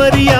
மரியா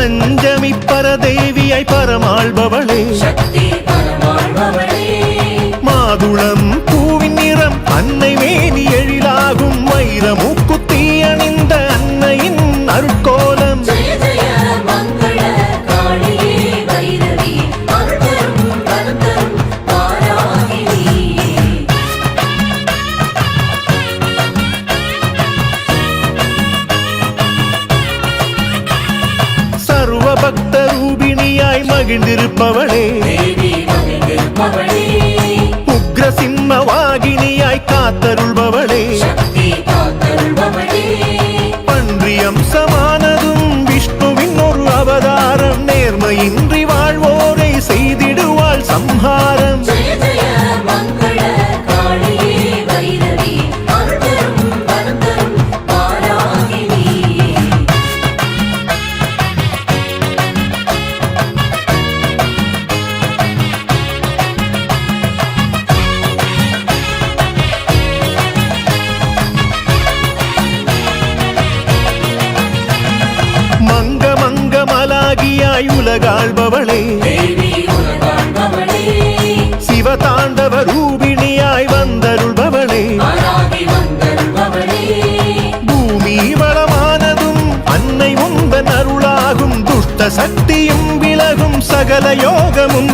பஞ்சமி பரதேவியாய் பரமாள்பவளே மாதுளம் பூவின் நிறம் அன்னை மேனி எழிலாகும் வைரமும் மகிழ்ந்திரு தேவி உலகாள்பவளே சிவதாண்டவ ரூபிணியாய் வந்தருள்பவளே. பூமி வளமானதும் அன்னை உந்தன் அருளாகும் துஷ்ட சக்தியும் விலகும் சகல யோகமும்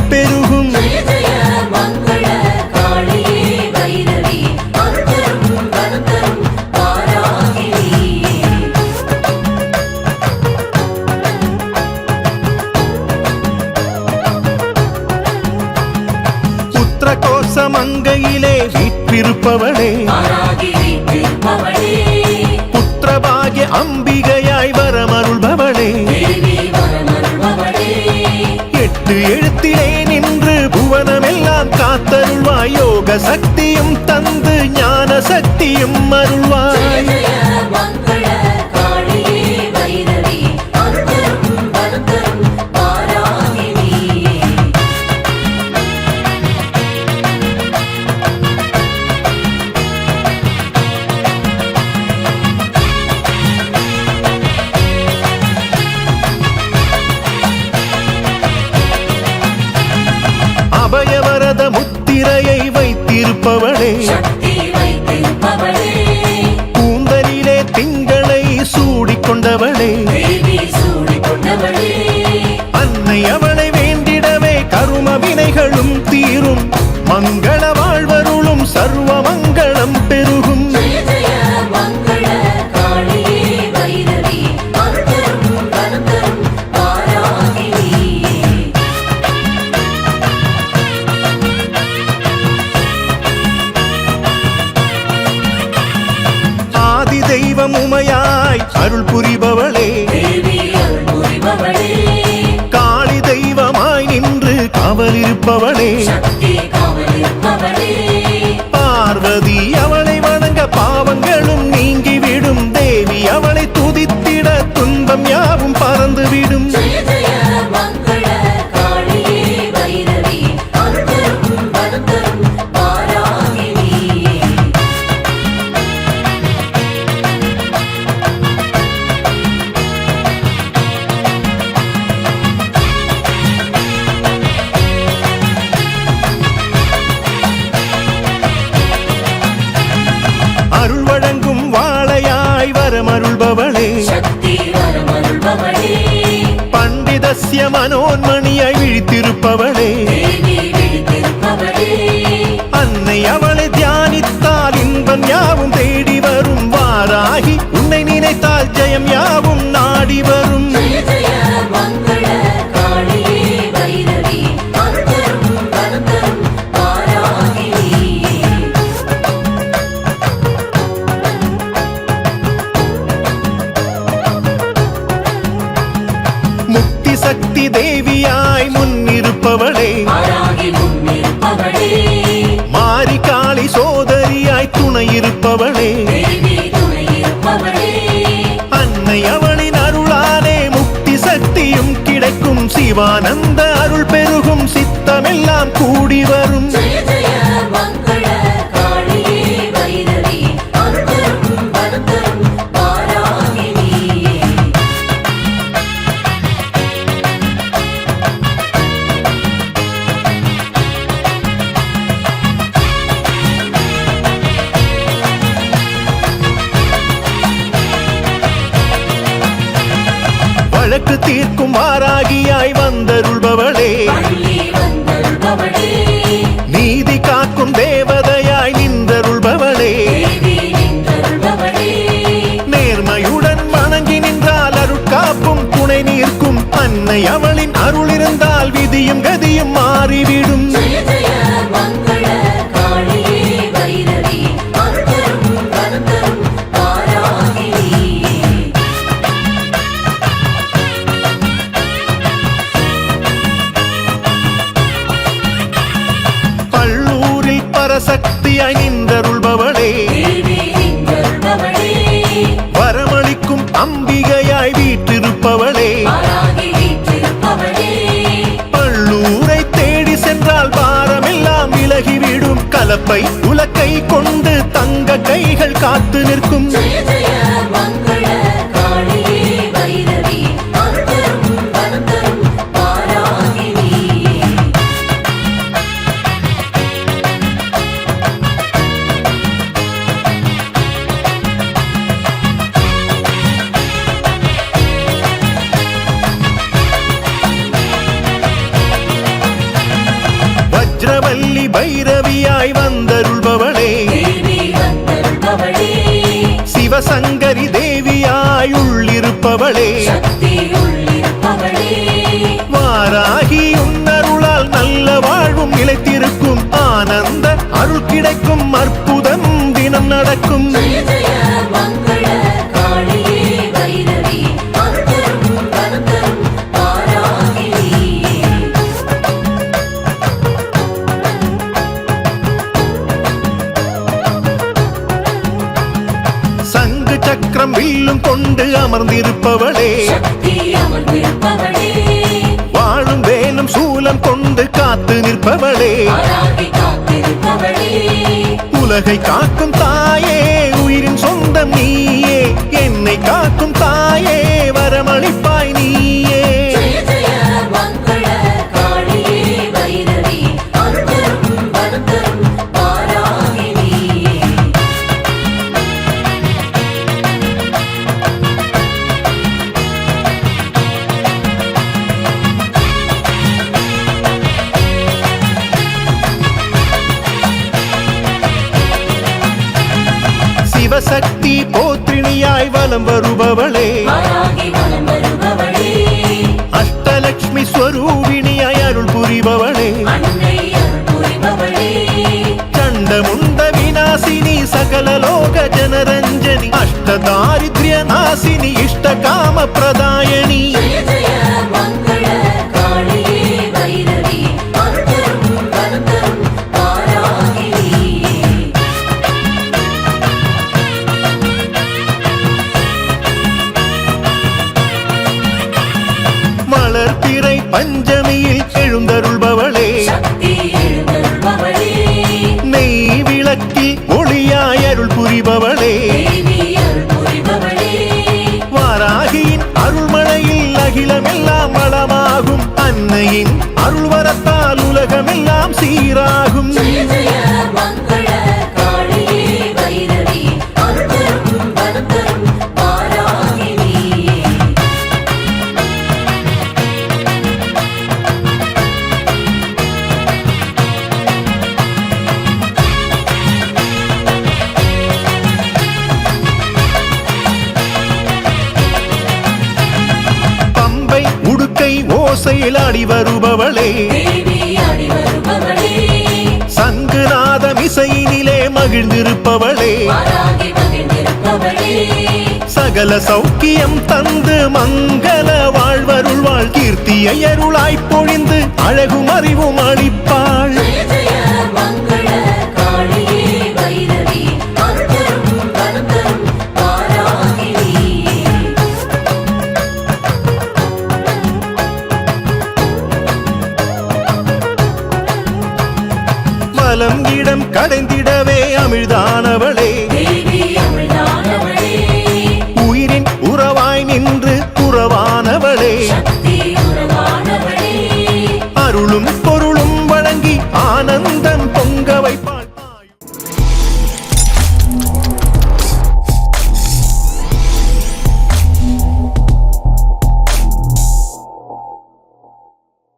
சக்தியும் தந்து ஞான சக்தியும் அருள்வாய். சக்தி தேவியாய் முன்னிருப்பவளே. மாறி காளி சோதரியாய் துணையிருப்பவளே. அன்னை அவளின் அருளாலே முக்தி சக்தியும் கிடைக்கும். சிவானந்த அருள் பெருகும். சித்தமெல்லாம் கூடி வரும். துணை அவளின் அருள் இருந்தால் விதியும் கதியும் மாறிவிடும். பல்லூரில் பரசக்தி அணிந்தருள்பவளே. வரவழிக்கும் அம்பிகை పై ఉలక வஜ்ரவல்லி பைரவியாய் வந்தருள்பவளே. சிவசங்கரி தேவியாய் உள்ளிருப்பவளே. வாராகி உன்னருளால் நல்ல வாழ்வும் நிலைத்திருக்கும் ஆனந்த அருள் கிடைக்கும் அற்புதம் தினம் நடக்கும். உலகை காக்கும் தாயே உயிரின் சொந்தம் நீயே. என்னை காக்கும் தாயே வரமளிப்பாய். சிவசக்தி போத்ரிணியாய் வலம் வருபவளே அஷ்டலக்ஷ்மி ஸ்வரூபிணியாய் அருள் புரிபவளே சண்டமுண்ட விநாசினி சகல லோக ஜனரஞ்சனி அஷ்ட தாரித்ய நாசினி இஷ்ட காம பிரதாயணி உடுக்கை ஓசையில் ஆடி வருபவளே இசையினிலே மகிழ்ந்திருப்பவளே. சகல சௌக்கியம் தந்து மங்கள வாழ்வருள்வாள் கீர்த்தியை அருளாய் பொழிந்து அழகும் அறிவும் அளிப்பாள். அமிழ்தானவளே.